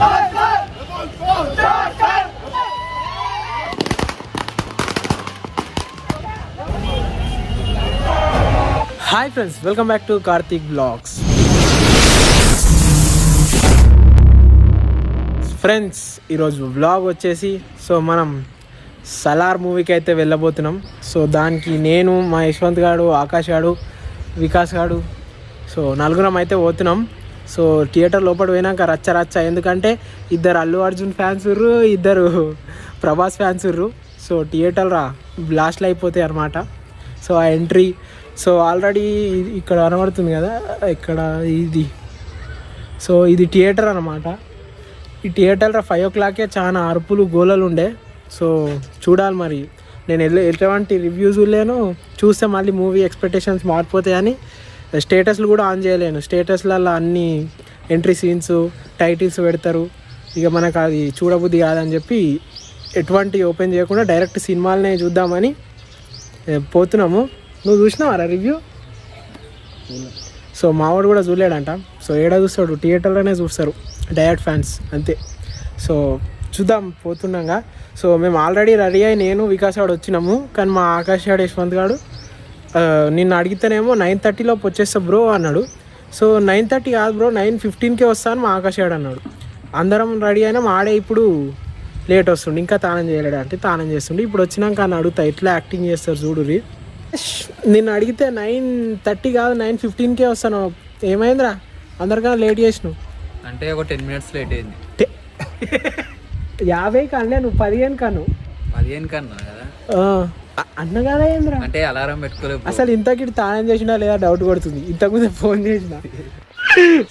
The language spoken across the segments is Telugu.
Hi friends welcome back to Karthik blogs. Friends ఈరోజు బ్లాగ్ వచ్చేసి సో మనం సలార్ మూవీకి అయితే వెళ్ళబోతున్నాం. సో దానికి నేను మా యశ్వంత్ గాడు ఆకాష్ గాడు వికాస్ గాడు సో నలుగురం అయితే పోతున్నాం. సో థియేటర్ లోపల పోయినాక రచ్చ రచ్చ. ఎందుకంటే ఇద్దరు అల్లు అర్జున్ ఫ్యాన్స్ ఉర్రు ఇద్దరు ప్రభాస్ ఫ్యాన్స్ ఉర్రు. సో థియేటర్ రా బ్లాస్ట్లు అయిపోతాయి అనమాట సో ఆ ఎంట్రీ సో ఆల్రెడీ ఇక్కడ కనబడుతుంది కదా ఇక్కడ ఇది. సో ఇది థియేటర్ అనమాట ఈ థియేటర్లో ఫైవ్ ఓ క్లాకే చాలా అరుపులు గోలలు ఉండే. సో చూడాలి మరి. నేను ఎటువంటి రివ్యూస్ లేను చూస్తే మళ్ళీ మూవీ ఎక్స్పెక్టేషన్స్ మారిపోతాయని స్టేటస్లు కూడా ఆన్ చేయలేను. స్టేటస్లలో అన్ని ఎంట్రీ సీన్స్ టైటిల్స్ పెడతారు. ఇక మనకు అది చూడబుద్ధి కాదని చెప్పి ఎటువంటి ఓపెన్ చేయకుండా డైరెక్ట్ సినిమాలనే చూద్దామని పోతున్నాము. నువ్వు చూసినావారా రివ్యూ? సో మావాడు కూడా చూడలేడంట. సో ఏడ చూస్తాడు? థియేటర్లోనే చూస్తారు. డైరెక్ట్ ఫ్యాన్స్ అంతే. సో చూద్దాం పోతుండగా. సో మేము ఆల్రెడీ రెడీ అయి నేను వికాస్ గాడు వచ్చినాము. కానీ మా ఆకాష్ గాడు యశ్వంత్ గాడు నిన్ను అడిగితేనేమో నైన్ థర్టీలోపు వచ్చేస్తా బ్రో అన్నాడు. సో నైన్ థర్టీ కాదు బ్రో నైన్ ఫిఫ్టీన్కే వస్తాను మా ఆకాష్ గాడు అన్నాడు. అందరం రెడీ అయినా ఆడే ఇప్పుడు లేట్ వస్తుండే ఇంకా తానం చేయలేడు అంటే తానం చేస్తుండే. ఇప్పుడు వచ్చినాక అని అడుగుతా ఎట్లా యాక్టింగ్ చేస్తారు చూడురి నిన్ను అడిగితే నైన్ థర్టీ కాదు నైన్ ఫిఫ్టీన్కే వస్తాను. ఏమైందిరా? అందరికన్నా లేట్ చేసినావు. అంటే ఒక టెన్ మినిట్స్ లేట్ అయింది. యాభై కన్నా నువ్వు పదిహేను కను పదిహేను కన్నా కదా? అన్న కదా ఏంద్రా? అంటే అలారం పెట్టుకోలేదు అసలు ఇంతకి తానం చేసినా లేదా డౌట్ కొడుతుంది ఇంతకుముందే ఫోన్ చేసిన.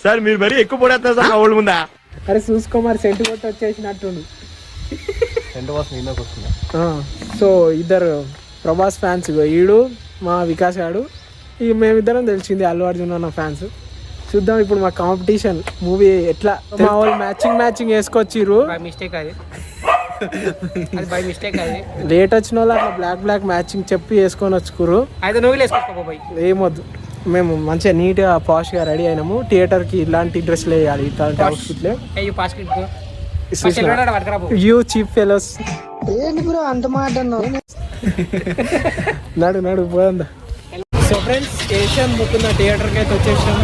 సార్ మీరు మరీ ఎక్కువ పడేస్తారు సార్ ఊళ్ళ ముందా? అరే చూసుకో మరి సెంటు కొట్టి వచ్చేసినట్టుండు. వస్తుంది ఆ, సో ఇద్దరు ప్రభాస్ ఫ్యాన్స్ ఈడు మా వికాస్ గాడు ఈ మేమిద్దరం తెలిసింది అల్లు అర్జున్ అన్న ఫ్యాన్స్ చూద్దాం ఇప్పుడు మా కాంపిటీషన్ మూవీ ఎట్లా మా వాళ్ళు మ్యాచింగ్ మ్యాచింగ్ వేసుకొచ్చిర్రు. మిస్టేక్ అది. అది బై మిస్టేక్ అది. లేట్ వచ్చిన వాళ్ళు అట్లా బ్లాక్ బ్లాక్ మ్యాచింగ్ చెప్పి వేసుకొని వచ్చుకుర్రు అయితే నువ్వు వేసుకో పోయి. ఏమొద్దు. మేము మంచిగా నీట్గా పాష్గా రెడీ అయినాము. థియేటర్కి ఇలాంటి డ్రెస్లు వేయాలి ఇట్లాంటి అవుట్ఫిట్లే అయ్యో యూ చీప్ ఫెలోస్ నడు నడు పోదా సో ఫ్రెండ్స్ ఏషియన్ ముకుంద థియేటర్కి అయితే వచ్చేసాం.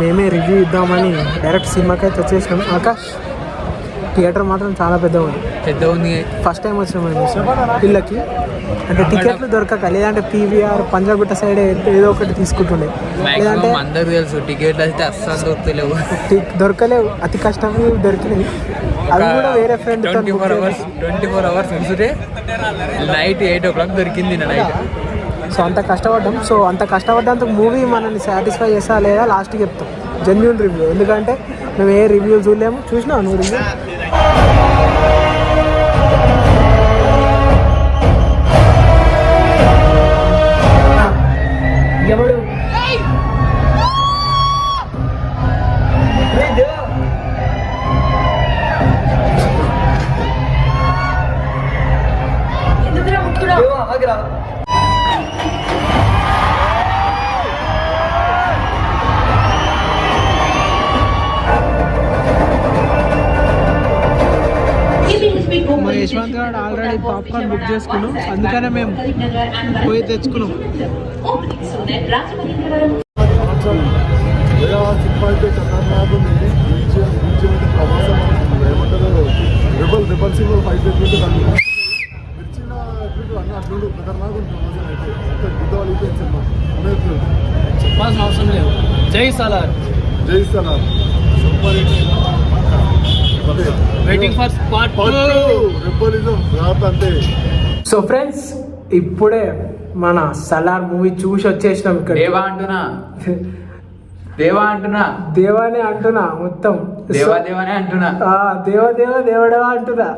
మేమే రివ్యూ ఇద్దామని డైరెక్ట్ సినిమాకి అయితే వచ్చేసినాం. ఆకాష్ థియేటర్ మాత్రం చాలా పెద్దగా ఉంది పెద్ద ఉంది ఫస్ట్ టైం వచ్చినాం పిల్లకి. అంటే టికెట్లు దొరకక లేదంటే పీవీఆర్ పంజాగుట్ట సైడ్ ఏదో ఒకటి తీసుకుంటుండే. లేదంటే అందరికి తెలుసు టికెట్లు అయితే అస్సలు దొరుకుతలేవు టి- దొరకలేవు. అతి కష్టంగా దొరికినాయి. అది కూడా వేరే friend twenty four hours twenty four hours night eight o'clock దొరికింది నైట్ సో అంత కష్టపడ్డాం. సో అంత కష్టపడ్డందుకు మూవీ మనల్ని సాటిస్ఫై చేస్తా లేదా లాస్ట్కి చెప్తాం. జెన్యున్ రివ్యూ ఎందుకంటే మేము ఏ రివ్యూ చూడలేము. చూసినావు నువ్వు రివ్యూ ఎవడు? యశ్వంత్ గారు ఆల్రెడీ పాప్కార్న్ బుక్ చేసుకున్నాం. అందుకనే మేము పోయి తెచ్చుకున్నాం. రిబల్ రిబల్ సింబల్ ఫైట్ ఎట్లుంటే దాన్ని మిర్చిన ఎట్లుంటే అన్నీ అట్లుండు ఖతర్నాక్ ఉంటుంది రోజు అయితే అంత గుద్ద వాళ్ళిపోయింది సినిమా అనేది చెప్పాల్సిన అవసరం లేదు. జై Salaar. జయిస్తానా super waiting for part rebelism రాత అంతే. సో ఫ్రెండ్స్ ఇప్పుడే మన సలార్ మూవీ చూసి వచ్చేసినాం ఇక్కడ. దేవా అంటున్నా. దేవా అంటున్నా. దేవానే అంటున్నా మొత్తం. దేవా దేవానే అంటున్నా. ఆ, దేవ దేవ దేవుడవా అంటున్నా.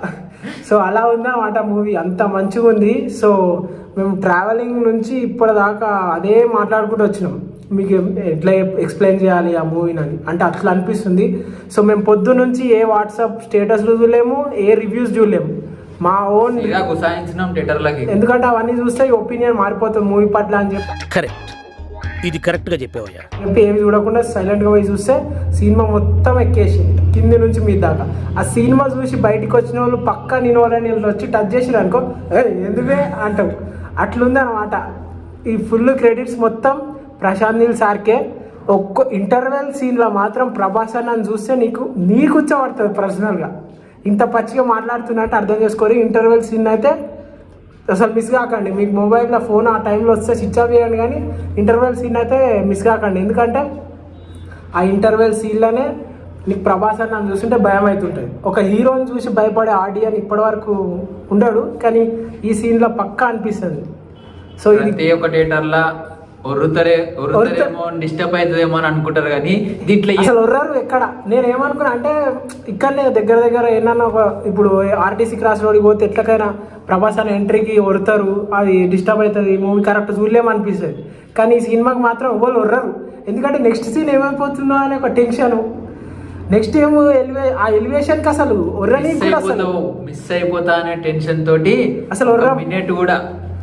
సో అలా ఉందన్నమాట మూవీ. అంత మంచిగా ఉంది సో మేము ట్రావెలింగ్ నుంచి ఇప్పటిదాకా అదే మాట్లాడుకుంటూ వచ్చినాం. మీకు ఎట్లా ఎక్స్ప్లెయిన్ చేయాలి ఆ మూవీని అంటే అట్లా అనిపిస్తుంది. సో మేము పొద్దు నుంచి ఏ వాట్సాప్ స్టేటస్లు చూడలేము ఏ రివ్యూస్ చూడలేము. మా ఓన్ ఇలా గుసాయించినాం థియేటర్లకి ఎందుకంటే అవన్నీ చూస్తే ఒపీనియన్ మారిపోతుంది మూవీ పట్ల అని చెప్పి. కరెక్ట్ ఇది కరెక్ట్గా చెప్పావయ్యా. చెప్పి ఏమి చూడకుండా సైలెంట్గా పోయి చూస్తే సినిమా మొత్తం ఎక్కేసి కింది నుంచి మీ దాకా. ఆ సినిమా చూసి బయటికి వచ్చిన వాళ్ళు పక్క నేను వాళ్ళని వీళ్ళు వచ్చి టచ్ చేసిరు అనుకో "ఏ, ఎందుకే అంటావు అట్లుంది అనమాట ఈ ఫుల్ క్రెడిట్స్ మొత్తం ప్రశాంత్ నీల్ సార్కే ఒక్క ఇంటర్వెల్ సీన్లో మాత్రం ప్రభాస్ అన్నని చూస్తే నీకు నీకు కూర్చోబడుతుంది పర్సనల్గా ఇంత పచ్చిగా మాట్లాడుతున్నట్టు అర్థం చేసుకోరు. ఇంటర్వెల్ సీన్ అయితే అసలు మిస్ కాకండి. మీకు మొబైల్లో ఫోన్ ఆ టైంలో వస్తే స్విచ్ ఆఫ్ చేయండి కానీ ఇంటర్వెల్ సీన్ అయితే మిస్ కాకండి. ఎందుకంటే ఆ ఇంటర్వెల్ సీన్లోనే నీకు ప్రభాస్ అని నన్ను చూస్తుంటే భయం అవుతుంటుంది. ఒక హీరోని చూసి భయపడే ఆడియన్ ఇప్పటివరకు ఉండడు కానీ ఈ సీన్లో పక్కా అనిపిస్తుంది. సో ఇది ఒకటి థియేటర్లో ఒర్రుతరే ఒర్రుతరేమో డిస్టర్బ్ అవుతుందేమో అని అనుకుంటారు కానీ దీంట్లో అసలు ఉర్రారు ఎక్కడ? నేను ఏమనుకున్నా అంటే ఇక్కడనే దగ్గర దగ్గర ఏమన్నా ఒక ఇప్పుడు ఆర్టీసీ క్రాస్ రోడ్కి పోతే ఎట్లకైనా ప్రభాస్ అనే ఎంట్రీకి వరుతారు అది డిస్టర్బ్ అవుతుంది మూవీ కరెక్ట్ చూడలేము అనిపిస్తుంది కానీ ఈ సినిమాకి మాత్రం ఎవరు ఉర్రరు ఎందుకంటే నెక్స్ట్ సీన్ ఏమైపోతుందో అనే ఒక టెన్షన్. నెక్స్ట్ ఏమో ఎలివే ఆ అసలు మిస్ కూడా అసలు. అయిపోతావు మిస్ అయిపోతా అనే టెన్షన్ తోటి అసలు మినిట్ కూడా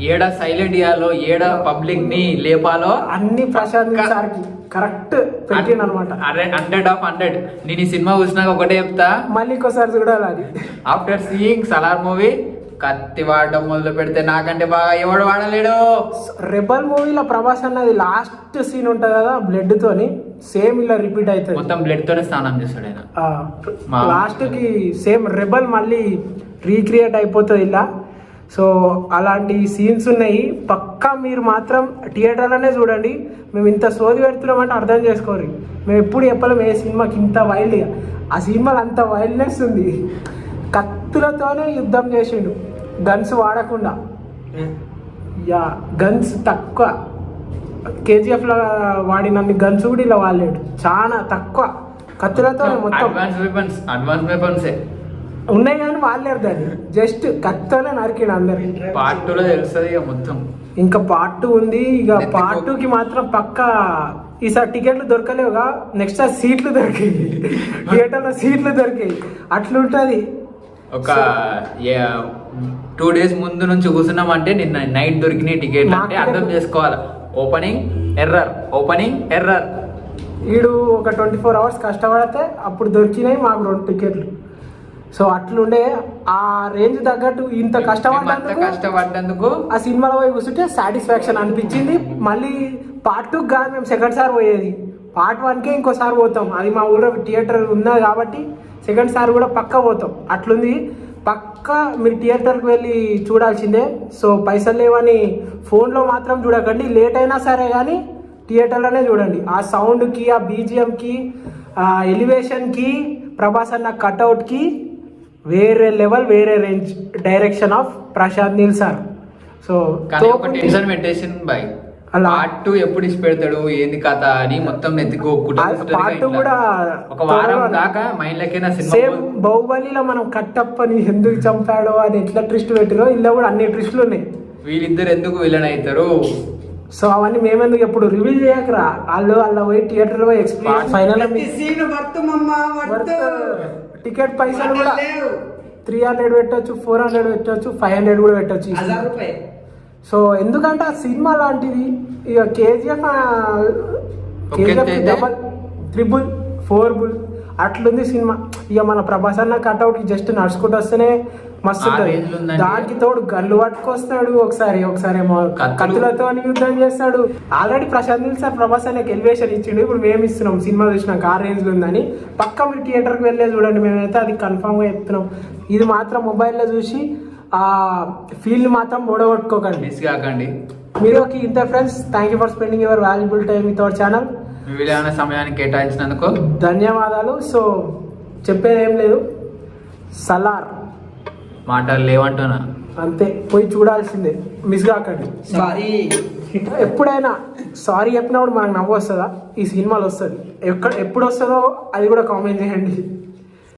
ఏడ సైలెంట్ ఇయ్యాలో ఏడ పబ్లిక్ని లేపాలో అన్ని ప్రశాంత్ సార్కి కరెక్ట్ అనమాట హండ్రెడ్ ఆఫ్ హండ్రెడ్ నేను ఈ సినిమా చూసినాక ఒకటే చెప్తా. మళ్ళీ ఇంకోసారి చూడాలి అది. ఆఫ్టర్ సీయింగ్ సలార్ మూవీ కత్తి వాడడం మొదలు పెడితే నాకంటే బాగా ఎవడు వాడలేడు? రెబల్ మూవీలో ప్రభాస్ అన్నది లాస్ట్ సీన్ ఉంటుంది కదా బ్లడ్ తోని సేమ్ ఇలా రిపీట్ అవుతుంది. మొత్తం బ్లడ్ తోనే స్నానం చేస్తాడు ఆయన. లాస్ట్కి సేమ్ రెబల్ మళ్ళీ రీక్రియేట్ అయిపోతుంది ఇలా. సో అలాంటి సీన్స్ ఉన్నాయి. పక్కా మీరు మాత్రం థియేటర్లోనే చూడండి. మేము ఇంత సోది పెడుతున్నామంటే అర్థం చేసుకోరు. మేము ఎప్పుడు చెప్పలేము ఏ సినిమాకి ఇంత వైల్డ్గా ఆ సినిమాలో అంత వైల్డ్నెస్ ఉంది. కత్తులతోనే యుద్ధం చేసిండు. గన్స్ వాడకుండా. యా గన్స్ తక్కువ. కేజీఎఫ్లో వాడినన్ని గన్స్ కూడా ఇలా వాడలేడు. చాలా తక్కువ. కత్తులతోనే మొత్తం. అడ్వాన్స్ వెపన్స్ అడ్వాన్స్ వెపన్సే ఉన్నాయి కానీ వాళ్ళేరు దాన్ని జస్ట్ కత్తోనే నరికిడు అందరు. పార్ట్ టూలో తెలుస్తుంది ఇక మొత్తం. ఇంకా పార్ట్ టూ ఉంది. ఇక పార్ట్ టూ కి మాత్రం పక్క ఈసారి టికెట్లు దొరకలేవుగా నెక్స్ట్ ఆ సీట్లు దొరికాయి. థియేటర్లో సీట్లు దొరికాయి. అట్లుంటది. ఒక టూ డేస్ ముందు నుంచి కూర్చున్నామంటే నిన్న నైట్ దొరికిన టికెట్ అంటే అర్థం చేసుకోవాలి. ఓపెనింగ్ ఎర్రర్ ఓపెనింగ్ ఎర్రర్ వీడు ఒక ట్వంటీ ఫోర్ అవర్స్ కష్టపడితే అప్పుడు దొరికినాయి మాకు రెండు టికెట్లు. సో అట్లుండే ఆ రేంజ్ తగ్గట్టు ఇంత అంత కష్టపడ్డందుకు కష్టపడ్డందుకు ఆ సినిమాలో పోయి కూర్చుంటే సాటిస్ఫాక్షన్ అనిపించింది. మళ్ళీ పార్ట్ టూ కాదు మేము సెకండ్ సార్ పోయేది. పార్ట్ వన్కే ఇంకోసారి పోతాం. అది మా ఊళ్ళో థియేటర్ ఉన్నది కాబట్టి సెకండ్ సార్ కూడా పక్క పోతాం. అట్లుంది. పక్క మీరు థియేటర్కి వెళ్ళి చూడాల్సిందే. సో పైసలు లేవని ఫోన్లో మాత్రం చూడకండి. లేట్ అయినా సరే కానీ థియేటర్లోనే చూడండి. ఆ సౌండ్కి ఆ బీజిఎంకి ఆ ఎలివేషన్కి ప్రభాస్ అన్న కట్అవుట్కి వేరే లెవెల్ వేరే range direction of Prashanth Neel sir. So tension పెట్టేసింది బాయ్. పార్ట్ టూ ఎప్పుడు ఇచ్చి పెడతాడు ఏంది కథ అని మొత్తం నెత్తికో part two కూడా ఒక వారం దాకా మైండ్ లెక్కన సేమ్ బాహుబలిలో మనం కట్టప్పని ఎందుకు చంపాడో అది ఎట్లా ట్విస్ట్ పెట్టిరో ఇలా కూడా అన్ని ట్విస్టులు ఉన్నాయి. వీళ్ళిద్దరు ఎందుకు విలన్ అవుతారు సో అవన్నీ మేమెందుకు ఎప్పుడు రివీల్ చేయకరా? వాళ్ళు వాళ్ళ పోయి థియేటర్ పోయి ఎక్స్పీరియన్స్ ఫైనల్ టికెట్ పైసలు కూడా త్రీ హండ్రెడ్ పెట్టొచ్చు ఫోర్ హండ్రెడ్ పెట్టొచ్చు ఫైవ్ హండ్రెడ్ కూడా పెట్టొచ్చు సో ఎందుకంటే ఆ సినిమా లాంటిది ఇక KGF KGF? Double triple four bull అట్లుంది సినిమా. ఇక మన ప్రభాస్ అన్న కట్అవుట్ జస్ట్ నడుచుకుంటూ వస్తేనే మస్తు. దానికి తోడు గల్లు పట్టుకొస్తాడు ఒకసారి ఒకసారి ఏమో. కత్తులతో యుద్ధం చేస్తాడు. ఆల్రెడీ ప్రశాంత్ సార్ ప్రభాస్ అన్నకి ఎలివేషన్ ఇచ్చిండు. ఇప్పుడు మేము ఇస్తున్నాం సినిమా చూసినాక ఆ రేంజ్లో ఉందని. పక్క మీరు థియేటర్కి వెళ్ళే చూడండి మేమైతే అది కన్ఫామ్గా చెప్తున్నాం. ఇది మాత్రం మొబైల్లో చూసి ఆ ఫీల్ మాత్రం ఓడగొట్టుకోకండి. మిస్ కాకండి. మీరు ఒక ఇంత friends thank you for spending your valuable time with our channel విలువైన సమయాన్ని కేటాయించినందుకు. ధన్యవాదాలు. సో చెప్పేది ఏం లేదు. సలార్ మాటలు లేవంటున్నా. అంతే పోయి చూడాల్సిందే. మిస్ కాకండి. సారీ ఎప్పుడైనా సారీ చెప్పినప్పుడు మనకు నవ్వు వస్తుందా? ఈ సినిమాలో వస్తుంది. ఎక్కడ ఎప్పుడు వస్తుందో అది కూడా కామెంట్ చేయండి.